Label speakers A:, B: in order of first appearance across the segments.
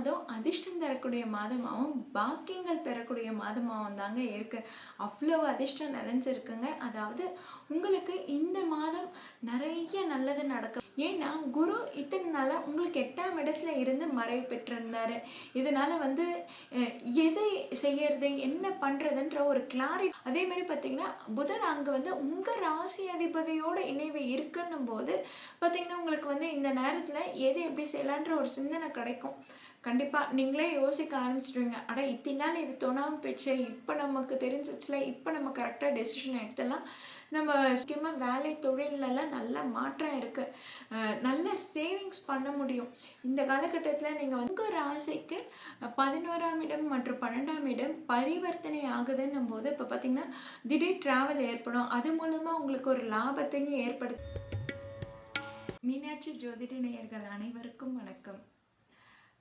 A: மாதம் அதிர்ஷ்டம் தரக்கூடிய மாதமாகவும் பாக்கியங்கள் பெறக்கூடிய மாதமாகவும் தாங்க இருக்கு. அவ்வளோ அதிர்ஷ்டம் நிறைஞ்சிருக்குங்க அதாவது உங்களுக்கு இந்த மாதம் நிறைய நல்லது நடக்கும். ஏன்னா குரு இத்தனை நாளாக உங்களுக்கு எட்டாம் இடத்துல இருந்து மறைவு பெற்றிருந்தாரு. இதனால் வந்து எதை செய்யறது என்ன பண்ணுறதுன்ற ஒரு கிளாரிட்டி அதே மாதிரி பார்த்தீங்கன்னா புதன் அங்கே வந்து உங்கள் ராசி அதிபதியோட இணைவு இருக்குன்னும் போது பார்த்தீங்கன்னா உங்களுக்கு வந்து இந்த நேரத்தில் எது எப்படி செய்யலான்ற ஒரு சிந்தனை கிடைக்கும். கண்டிப்பாக நீங்களே யோசிக்க ஆரம்பிச்சிடுவீங்க. அட இத்தனை நாள் இது தோணாமல் போயிடுச்சு. இப்போ நமக்கு தெரிஞ்சிச்சுல இப்போ நம்ம கரெக்டாக டெசிஷன் எடுத்தலாம் நம்ம முக்கியமாக வேலை தொழிலெல்லாம் நல்ல மாற்றம் இருக்குது நல்ல சேவிங்ஸ் பண்ண முடியும். இந்த காலகட்டத்தில் நீங்கள் வந்து உங்கள் ராசிக்கு பதினோராம் இடம் மற்றும் பன்னெண்டாம் இடம் பரிவர்த்தனை ஆகுதுன்னும் போது இப்போ பார்த்தீங்கன்னா திடீர் ட்ராவல் ஏற்படும். அது மூலமாக உங்களுக்கு ஒரு லாபத்தையும் ஏற்படுத்து மீனாட்சி ஜோதிட நேயர்கள் அனைவருக்கும் வணக்கம்.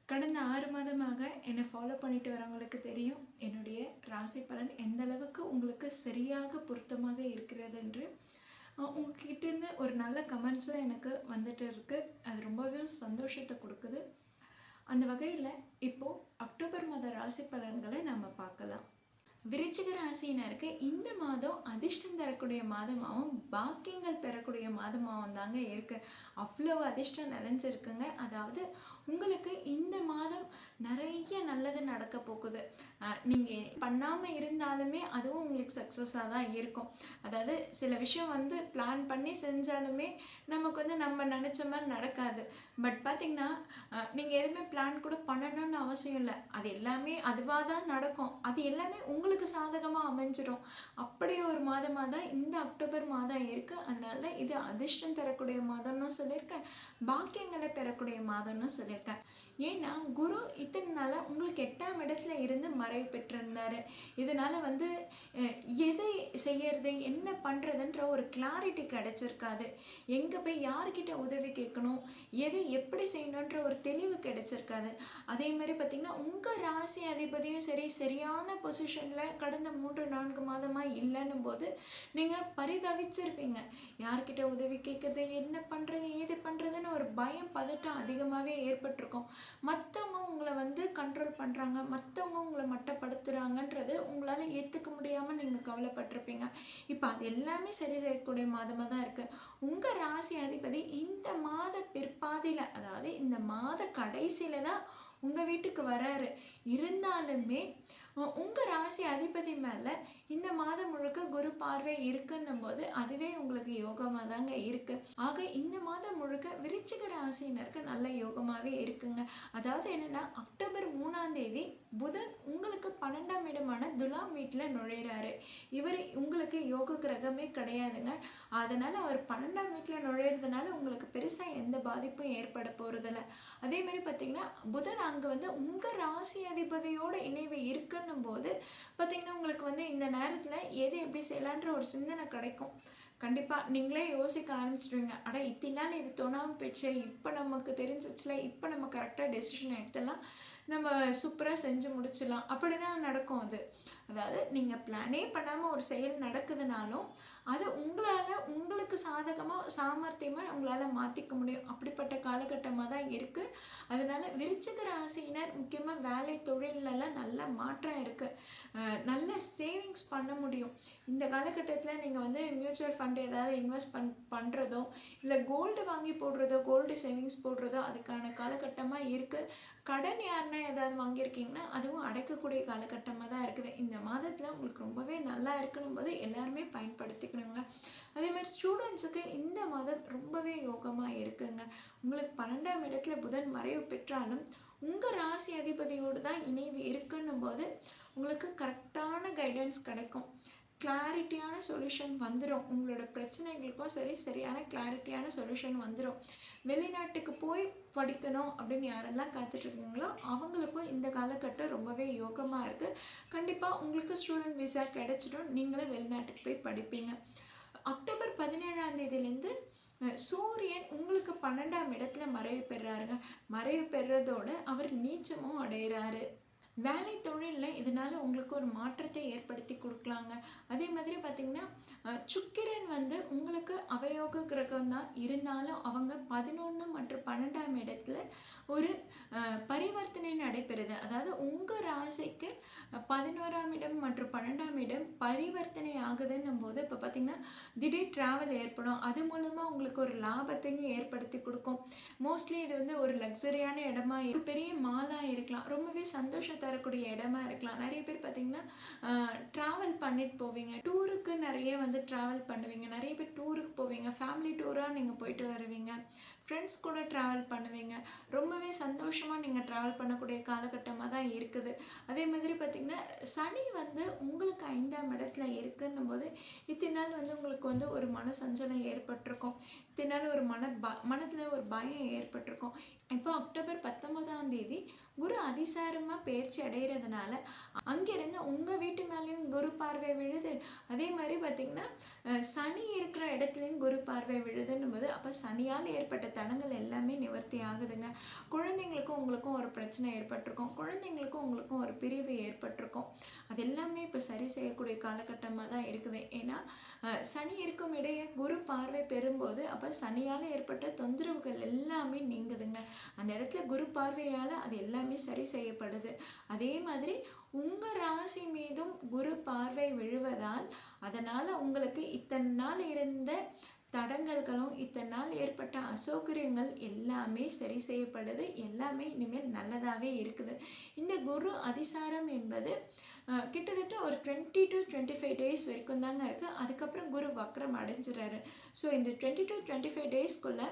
A: கடந்த ஆறு மாதமாக என்னை ஃபாலோ பண்ணிட்டு வரவங்களுக்கு தெரியும் என்னுடைய ராசி பலன் எந்த அளவுக்கு உங்களுக்கு சரியாக பொருத்தமாக இருக்கிறது என்று. உங்ககிட்டேருந்து ஒரு நல்ல கமெண்ட்ஸும் எனக்கு வந்துட்டு இருக்குது அது ரொம்பவே சந்தோஷத்தை கொடுக்குது. அந்த வகையில் இப்போது அக்டோபர் மாத ராசி பலன்களை நம்ம பார்க்கலாம். விருச்சிக ராசியினருக்கு இந்த மாதம் அதிர்ஷ்டம் தரக்கூடிய மாதமாகவும் பாக்கியங்கள் பெறக்கூடிய மாதமாகவும் தாங்க இருக்குது அவ்வளோ அதிர்ஷ்டம் நிறைஞ்சிருக்குங்க அதாவது உங்களுக்கு இந்த நிறைய நல்லது நடக்க போகுது. நீங்கள் நீங்க பண்ணாம இருந்தாலுமே அதுவும் உங்களுக்கு சக்ஸஸாக தான் இருக்கும். அதாவது சில விஷயம் வந்து பிளான் பண்ணி செஞ்சாலுமே நமக்கு வந்து நம்ம நினச்ச மாதிரி நடக்காது. பட் பார்த்திங்கன்னா நீங்கள் எதுவுமே பிளான் கூட பண்ணணும்னு அவசியம் இல்லை. அது எல்லாமே அதுவாக தான் நடக்கும். அது எல்லாமே உங்களுக்கு சாதகமாக அமைஞ்சிடும் அப்படி ஒரு மாதமாக தான் இந்த அக்டோபர் மாதம் இருக்குது அதனால இது அதிர்ஷ்டம் தரக்கூடிய மாதம்னு சொல்லியிருக்கேன். பாக்கியங்களை பெறக்கூடிய மாதம்னு சொல்லியிருக்கேன். ஏன்னா குரு இத்தனை நாளாக உங்களுக்கு எட்டாம் இடத்துல இருந்து மறைவு பெற்றிருந்தார். இதனால் வந்து எதை செய்யறது என்ன பண்ணுறதுன்ற ஒரு கிளாரிட்டி கிடச்சிருக்காது. எங்கே போய் யார்கிட்ட உதவி கேட்கணும் எதை எப்படி செய்யணுன்ற ஒரு தெளிவு கிடைச்சிருக்காது. அதே மாதிரி பார்த்திங்கன்னா உங்கள் ராசி அதிபதியும் சரி சரியான பொசிஷனில் கடந்த மூன்று நான்கு மாதமாக இல்லைன்னும் போது நீங்கள் பரிதவிச்சிருப்பீங்க. யார்கிட்ட உதவி கேட்குறது என்ன பண்ணுறது ஏது பண்ணுறதுன்னு ஒரு பயம் பதட்டம் அதிகமாகவே ஏற்பட்டிருக்கும். மற்றவங்க உங்களை வந்து கண்ட்ரோல் பண்ணுறாங்க மற்றவங்க உங்களை மட்டப்படுத்துகிறாங்கன்றது உங்களால் ஏற்றுக்க முடியாமல் நீங்கள் கவலைப்பட்டிருப்பீங்க. இப்போ அது எல்லாமே சரி செய்யக்கூடிய மாதமாக தான் இருக்குது உங்கள் ராசி அதிபதி இந்த மாத பிற்பாதையில் அதாவது இந்த மாத கடைசியில் தான் உங்கள் வீட்டுக்கு வராரு. இருந்தாலுமே உங்கள் உங்க ராசி அதிபதி மேலே இந்த மாதம் முழுக்க குரு பார்வை இருக்குன்னும் போது அதுவே உங்களுக்கு யோகமாக தாங்க இருக்கு. ஆக இந்த மாதம் முழுக்க விருச்சிக ராசினருக்கு நல்ல யோகமாகவே இருக்குங்க. அதாவது என்னன்னா அக்டோபர் மூணாம் தேதி புதன் உங்களுக்கு பன்னெண்டாம் இடமான துலாம் வீட்டில் நுழையிறாரு. இவர் உங்களுக்கு யோக கிரகமே கிடையாதுங்க. அதனால அவர் பன்னெண்டாம் வீட்டில் நுழையிறதுனால உங்களுக்கு பெருசாக எந்த பாதிப்பும் ஏற்பட போகிறதில்ல அதே மாதிரி பார்த்தீங்கன்னா புதன் அங்கே வந்து உங்கள் ராசி அதிபதியோட இணைவு இருக்குன்னும் போது பார்த்தீங்கன்னா உங்களுக்கு வந்து இந்த நேரத்தில் எது எப்படி செய்யலான்ற ஒரு சிந்தனை கிடைக்கும். கண்டிப்பாக நீங்களே யோசிக்க ஆரம்பிச்சிடுவீங்க. அட இத்தனை நாள் இது தோணாமல் போயிடுச்சு இப்போ நமக்கு தெரிஞ்சிச்சுல இப்போ நம்ம கரெக்டாக டெசிஷன் எடுத்துடலாம். நம்ம சூப்பராக செஞ்சு முடிச்சிடலாம். அப்படி தான் நடக்கும் அது. அதாவது நீங்கள் பிளானே பண்ணாமல் ஒரு செயல் நடக்குதுனாலும் அது உங்களால் உங்களுக்கு சாதகமாக சாமர்த்தியமாக உங்களால் மாற்றிக்க முடியும். அப்படிப்பட்ட காலகட்டமாக தான் இருக்குது அதனால் விருச்சிக ராசியினர் முக்கியமாக வேலை தொழிலெல்லாம் நல்ல மாற்றம் இருக்குது நல்ல சேவிங்ஸ் பண்ண முடியும். இந்த காலகட்டத்தில் நீங்கள் வந்து மியூச்சுவல் ஃபண்ட் ஏதாவது இன்வெஸ்ட் பண் பண்ணுறதோ இல்லை கோல்டு வாங்கி போடுறதோ கோல்டு சேவிங்ஸ் போடுறதோ அதுக்கான காலகட்டமாக இருக்குது கடன் யாருன்னா ஏதாவது வாங்கியிருக்கீங்கன்னா அதுவும் அடைக்கக்கூடிய காலகட்டமாக தான் இருக்குது. இந்த மாதத்தில் உங்களுக்கு ரொம்பவே நல்லா இருக்கணும் போது எல்லாருமே பயன்படுத்திக்கணுங்க. அதே மாதிரி ஸ்டூடெண்ட்ஸுக்கு இந்த மாதம் ரொம்பவே யோகமாக இருக்குங்க. உங்களுக்கு பன்னெண்டாம் இடத்துல புதன் மறைவு பெற்றாலும் உங்கள் ராசி அதிபதியோடு தான் இணைவு இருக்குன்னும் போது உங்களுக்கு கரெக்டான கைடன்ஸ் கிடைக்கும். கிளாரிட்டியான சொல்யூஷன் வந்துடும் உங்களோட பிரச்சனைகளுக்கும் சரி சரியான கிளாரிட்டியான சொல்யூஷன் வந்துடும் வெளிநாட்டுக்கு போய் படிக்கணும் அப்படின்னு யாரெல்லாம் காத்துட்ருக்கீங்களோ அவங்களுக்கும் இந்த காலகட்டம் ரொம்பவே யோகமாக இருக்குது கண்டிப்பாக உங்களுக்கு ஸ்டூடெண்ட் விசா கிடைச்சிடும். நீங்களும் வெளிநாட்டுக்கு போய் படிப்பீங்க. அக்டோபர் பதினேழாம் தேதியிலேருந்து சூரியன் உங்களுக்கு பன்னெண்டாம் இடத்துல மறைவு பெறாருங்க. மறைவு பெறதோட அவர் நீச்சமும் அடைகிறாரு வேலை தொழிலில் இதனால் உங்களுக்கு ஒரு மாற்றத்தை ஏற்படுத்தி கொடுக்கலாங்க. அதே மாதிரி பார்த்திங்கன்னா சுக்கிரன் வந்து உங்களுக்கு அவயோக கிரகம் தான். இருந்தாலும் அவங்க பதினொன்று மற்றும் பன்னெண்டாம் இடத்துல ஒரு பரிவர்த்தனை நடைபெறுது. அதாவது உங்கள் ராசிக்கு பதினோராம் இடம் மற்றும் பன்னெண்டாம் இடம் பரிவர்த்தனை ஆகுதுன்னும் போது இப்போ பார்த்திங்கன்னா திடீர் ட்ராவல் ஏற்படும். அது மூலமாக உங்களுக்கு ஒரு லாபத்தையும் ஏற்படுத்தி கொடுக்கும். மோஸ்ட்லி இது வந்து ஒரு லக்ஸரியான இடமா இருக்கு. பெரிய மாலாக இருக்கலாம். ரொம்பவே சந்தோஷத்தை தரக்கூடிய இடமா இருக்கலாம். நிறைய பேர் பார்த்தீங்கன்னா ட்ராவல் பண்ணிட்டு போவீங்க. டூருக்கு நிறைய வந்து ட்ராவல் பண்ணுவீங்க. நிறைய பேர் டூருக்கு போவீங்க. ஃபேமிலி டூராக நீங்கள் போயிட்டு வருவீங்க. ஃப்ரெண்ட்ஸ் கூட ட்ராவல் பண்ணுவீங்க. ரொம்பவே சந்தோஷமாக நீங்கள் ட்ராவல் பண்ணக்கூடிய காலகட்டமாக தான் இருக்குது. அதே மாதிரி பார்த்திங்கன்னா சனி வந்து உங்களுக்கு ஐந்தாம் இடத்துல இருக்குன்னும் போது இத்தனை நாள் வந்து உங்களுக்கு வந்து ஒரு மன சஞ்சலம் ஏற்பட்டிருக்கும். இத்தனை நாள் ஒரு மன ப மனத்தில் ஒரு பயம் ஏற்பட்டிருக்கும். இப்போ அக்டோபர் பத்தொன்பதாம் தேதி குரு அதிசாரமாக பயிற்சி அடைகிறதுனால அங்கேருந்து உங்கள் வீட்டு மேலேயும் குரு பார்வை விழுது. அதே மாதிரி பார்த்திங்கன்னா சனி இருக்கிற இடத்துலையும் குரு பார்வை விழுதுன்னும் போது அப்போ சனியால் ஏற்பட்ட தடங்கள் எல்லாமே நிவர்த்தி ஆகுதுங்க. குழந்தைங்களுக்கும் உங்களுக்கும் ஒரு பிரச்சனை ஏற்பட்டிருக்கும். குழந்தைங்களுக்கும் உங்களுக்கும் ஒரு பிரிவு ஏற்பட்டிருக்கும். அது எல்லாமே இப்போ சரி செய்யக்கூடிய காலகட்டமாக தான் இருக்குது. ஏன்னா சனி இருக்கும் இடையே குரு பார்வை பெறும்போது அப்போ சனியால் ஏற்பட்ட தொந்தரவுகள் எல்லாமே நீங்குதுங்க. அந்த இடத்துல குரு பார்வையால் அது எல்லாமே சரி செய்யப்படுது. அதே மாதிரி உங்கள் ராசி மீதும் குரு பார்வை விழுவதால் அதனால் உங்களுக்கு இத்தனை நாள் இருந்த தடங்கல்களும் இத்தனை நாள் ஏற்பட்ட அசௌகரியங்கள் எல்லாமே சரி செய்யப்படுது. எல்லாமே இனிமேல் நல்லதாகவே இருக்குது. இந்த குரு அதிசாரம் என்பது கிட்டத்தட்ட ஒரு twenty to twenty five days வரைக்கும் தாங்க இருக்குது அதுக்கப்புறம் குரு வக்ரம் அடைஞ்சிடறாரு ஸோ இந்த டுவெண்ட்டி டு டுவெண்ட்டி ஃபைவ் டேஸ்க்குள்ளே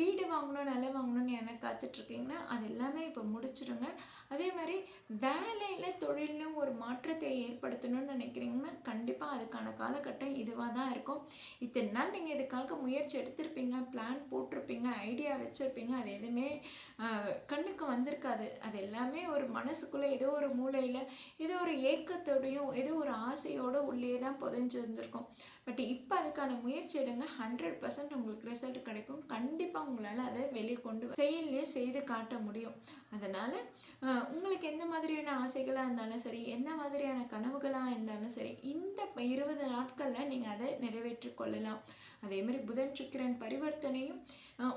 A: வீடு வாங்கணும் நிலம் வாங்கணும்னு எனக்கு காத்துட்ருக்கீங்கன்னா அது எல்லாமே இப்போ முடிச்சிடுங்க. அதே மாதிரி வேலையில் தொழிலும் ஒரு மாற்றத்தை ஏற்படுத்தணும்னு நினைக்கிறீங்கன்னா கண்டிப்பாக அதுக்கான காலகட்டம் இதுவாக தான் இருக்கும். இத்தனை நாள் நீங்கள் இதுக்காக முயற்சி எடுத்திருப்பீங்க பிளான் போட்டிருப்பீங்க ஐடியா வச்சுருப்பீங்க அது எதுவுமே கண்ணுக்கு வந்திருக்காது. அது எல்லாமே ஒரு மனசுக்குள்ளே ஏதோ ஒரு மூலையில் ஏதோ ஒரு ஏக்கத்தோடையும் ஏதோ ஒரு ஆசையோடு உள்ளே தான் புதைஞ்சுருந்துருக்கும் பட் இப்போ அதுக்கான முயற்சி எடுங்க. ஹண்ட்ரட் பர்சன்ட் உங்களுக்கு ரிசல்ட் கிடைக்கும். கண்டிப்பாக உங்களால் அதை வெளியே கொண்டு செயல்லையே செய்து காட்ட முடியும். அதனால் உங்களுக்கு எந்த மாதிரியான ஆசைகளாக இருந்தாலும் சரி எந்த மாதிரியான கனவுகளாக இருந்தாலும் சரி இந்த இருபது நாட்களில் நீங்கள் அதை நிறைவேற்றி கொள்ளலாம். அதே மாதிரி புதன் சுக்கிரன் பரிவர்த்தனையும்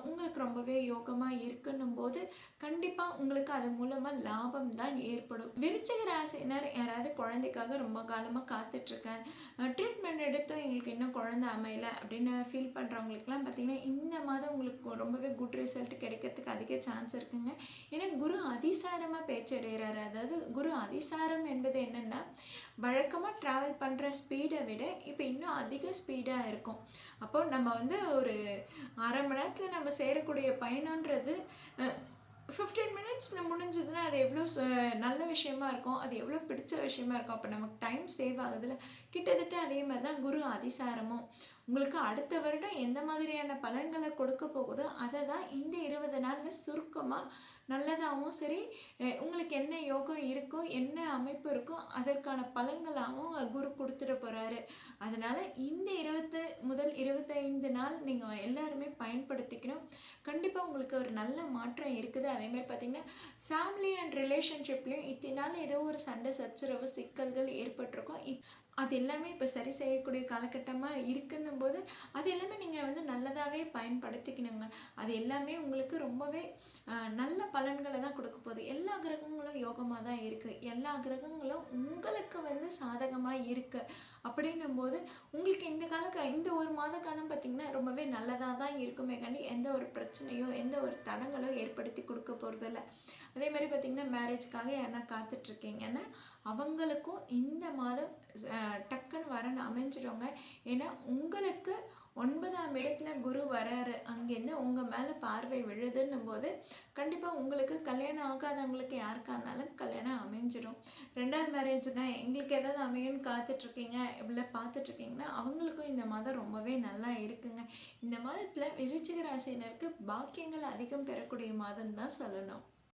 A: உங்களுக்கு ரொம்பவே யோகமாக இருக்குன்னும் போது கண்டிப்பாக உங்களுக்கு அது மூலமாக லாபம் தான் ஏற்படும். விருச்சிக ராசினர் யாராவது குழந்தைக்காக ரொம்ப காலமாக காத்துட்ருக்கேன். ட்ரீட்மெண்ட் எடுத்தும் எங்களுக்கு இன்னும் குழந்தை அமையல அப்படின்னு ஃபீல் பண்ணுறவங்களுக்குலாம் பார்த்திங்கன்னா இந்த மாதம் உங்களுக்கு ரொம்பவே குட் ரிசல்ட் கிடைக்கிறதுக்கு அதிக சான்ஸ் இருக்குங்க. ஏன்னா குரு அதிசாரமாக பேச்சு அடைகிறாரு. அதாவது குரு அதிசாரம் என்பது என்னென்னா வழக்கமாக ட்ராவல் பண்ணுற ஸ்பீடை விட இப்போ இன்னும் அதிக ஸ்பீடாக இருக்கும். அப்போ நம்ம வந்து ஒரு அரை மணி நேரத்தில் நம்ம சேரக்கூடிய பயணன்றது ஃபிஃப்டீன் மினிட்ஸில் முடிஞ்சதுன்னா அது எவ்வளோ நல்ல விஷயமா இருக்கும் அது எவ்வளோ பிடிச்ச விஷயமா இருக்கும். அப்போ நமக்கு டைம் சேவ் ஆகுதுல. கிட்டத்தட்ட அதே மாதிரி தான் குரு அதிசாரமும். உங்களுக்கு அடுத்த வருடம் எந்த மாதிரியான பலன்களை கொடுக்க போகுதோ அதை தான் இந்த இருபது நாளில் சுருக்கமாக நல்லதாகவும் சரி உங்களுக்கு என்ன யோகம் இருக்கோ என்ன அமைப்பு இருக்கோ அதற்கான பலன்களாகவும் குரு கொடுத்துட போகிறாரு அதனால் இந்த இருபத்து முதல் இருபத்தைந்து நாள் நீங்கள் எல்லாருமே பயன்படுத்திக்கணும். கண்டிப்பாக உங்களுக்கு ஒரு நல்ல மாற்றம் இருக்குது. அதேமாதிரி பார்த்திங்கன்னா ஃபேமிலி அண்ட் ரிலேஷன்ஷிப்லேயும் இத்தனை நாள் ஏதோ ஒரு சண்டை சச்சரவு சிக்கல்கள் ஏற்பட்டிருக்கும். இப் அது எல்லாமே இப்போ சரி செய்யக்கூடிய காலகட்டமாக இருக்குன்னும் போது அது எல்லாமே நீங்கள் வந்து நல்லதாகவே பயன்படுத்திக்கணுங்க. அது எல்லாமே உங்களுக்கு ரொம்பவே நல்ல பலன்களை தான் கொடுக்க போகுது. எல்லா கிரகங்களும் யோகமாக தான் இருக்குது எல்லா கிரகங்களும் உங்களுக்கு வந்து சாதகமாக இருக்குது அப்படின்னும் போது உங்களுக்கு இந்த கால இந்த ஒரு மாத காலம் பார்த்திங்கன்னா ரொம்பவே நல்லதாக தான் இருக்குமே கண்டி எந்த ஒரு பிரச்சனையோ எந்த ஒரு தடங்களோ ஏற்படுத்தி கொடுக்க போகிறதில்ல அதே மாதிரி பார்த்திங்கன்னா மேரேஜ்க்காக யாரா காத்துட்ருக்கீங்கன்னா அவங்களுக்கும் இந்த மாதம் டக்குன்னு வரன்னு அமைஞ்சிடுவாங்க ஏன்னா உங்களுக்கு ஒன்பதாம் இடத்துல குரு வராரு. அங்கேருந்து உங்கள் மேலே பார்வை விழுதுன்னும் போது கண்டிப்பாக உங்களுக்கு கல்யாணம் ஆகாதவங்களுக்கு யாருக்கா இருந்தாலும் கல்யாணம் அமைஞ்சிடும் ரெண்டாவது மேரேஜ் தான். எங்களுக்கு ஏதாவது அமையும்னு காத்துட்ருக்கீங்க இவ்வளோ பார்த்துட்ருக்கீங்கன்னா அவங்களுக்கும் இந்த மாதம் ரொம்பவே நல்லா இருக்குங்க. இந்த மாதத்தில் விருச்சிக ராசினருக்கு பாக்கியங்கள் அதிகம் பெறக்கூடிய மாதம் தான் சொல்லணும்.